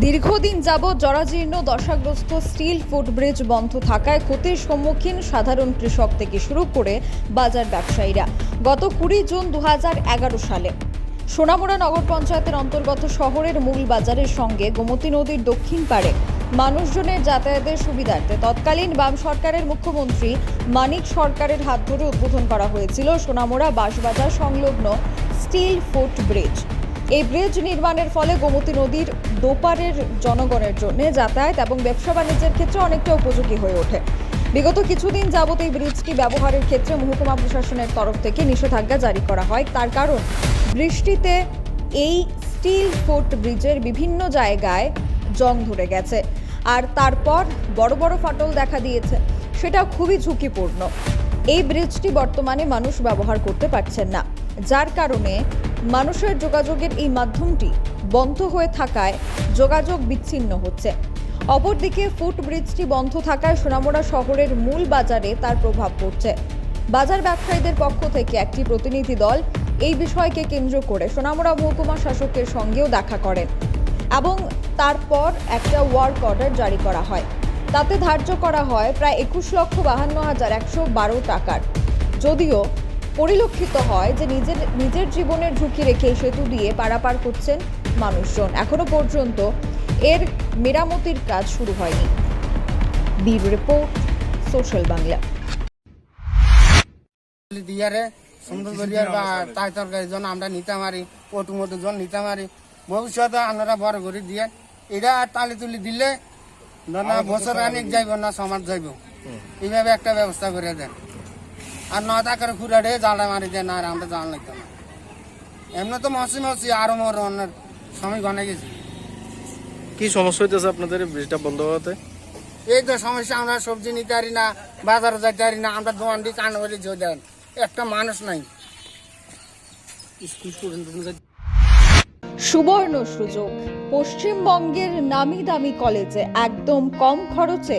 দীর্ঘদিন যাবৎ জরাজীর্ণ, দশাগ্রস্ত, স্টিল ফুটব্রিজ বন্ধ থাকায় ক্ষতির সম্মুখীন সাধারণ কৃষক থেকে শুরু করে বাজার ব্যবসায়ীরা। গত কুড়ি জুন দু হাজার এগারো সালে সোনামুড়া নগর পঞ্চায়েতের অন্তর্গত শহরের মূল বাজারের সঙ্গে গোমতী নদীর দক্ষিণ পাড়ে মানুষজনের যাতায়াতের সুবিধার্থে তৎকালীন বাম সরকারের মুখ্যমন্ত্রী মানিক সরকারের হাত ধরে উদ্বোধন করা হয়েছিল সোনামুড়া বাঁশবাজার সংলগ্ন স্টিল ফুট ব্রিজ এই ব্রিজ নির্মাণের ফলে গোমতী নদীর দোপারের জনগণের জন্য যাতায়াত এবং ব্যবসা বাণিজ্যের ক্ষেত্রে অনেকটা উপযোগী হয়ে ওঠে। বিগত কিছুদিন যাবত এই ব্রিজটি ব্যবহারের ক্ষেত্রে মহকুমা প্রশাসনের তরফ থেকে নিষেধাজ্ঞা জারি করা হয়। তার কারণ, বৃষ্টিতে এই স্টিল ফুট ব্রিজের বিভিন্ন জায়গায় জং ধরে গেছে আর তারপর বড় বড় ফাটল দেখা দিয়েছে। সেটা খুবই ঝুঁকিপূর্ণ। এই ব্রিজটি বর্তমানে মানুষ ব্যবহার করতে পারছেন না, যার কারণে মানুষের যোগাযোগের এই মাধ্যমটি বন্ধ হয়ে থাকায় যোগাযোগ বিচ্ছিন্ন হচ্ছে। অপরদিকে ফুট ব্রিজটি বন্ধ থাকায় সোনামুড়া শহরের মূল বাজারে তার প্রভাব পড়ছে। বাজার ব্যবসায়ীদের পক্ষ থেকে একটি প্রতিনিধি দল এই বিষয়কে কেন্দ্র করে সোনামুড়া মহকুমা শাসকের সঙ্গেও দেখা করেন এবং তারপর একটা ওয়ার্ক অর্ডার জারি করা হয়। তাতে ধার্য করা হয় প্রায় একুশ লক্ষ বাহান্ন হাজার একশো বারো টাকার। যদিও পরিলক্ষিত হয় যে নিজের নিজের জীবনের ঝুঁকি রেখে এই সেতু দিয়ে পারাপার করছেন মানুষজন। এখনও পর্যন্ত এর মেরামতির কাজ শুরু হয়নি। Bureau report social Bangla. দিয়ারে সুন্দর করিয়ার বা তাই তরকারি জন আমরা নিতে মারি পটু মটু জন নিতে মারি ভবিষ্যতে আপনারা বড় করে দিয়ে এটা আর তালি তুলি দিলে না বছর অনেক যাইব না সমাজ যাইব। এইভাবে একটা ব্যবস্থা করে দেন। আর নয় টাকার খুঁড়াড়ে জালটা মারি দেন আর আমরা জাল লাগতাম না। এমনি তো মসি মসি আরও মর অন্যের সময় গনে গেছি। কি সমস্যা হইতেছে আপনাদের ব্রিজটা বন্ধ হওয়াতে? এই তো সমস্যা আমরা সবজি নিতে পারি না বাজারে যাইতে পারি না আমরা দোকান দিয়ে কান করে দেন একটা মানুষ নাই। স্কুল স্টুডেন্ট সুবর্ণ সুযোগ পশ্চিমবঙ্গের নামি দামি কলেজে একদম কম খরচে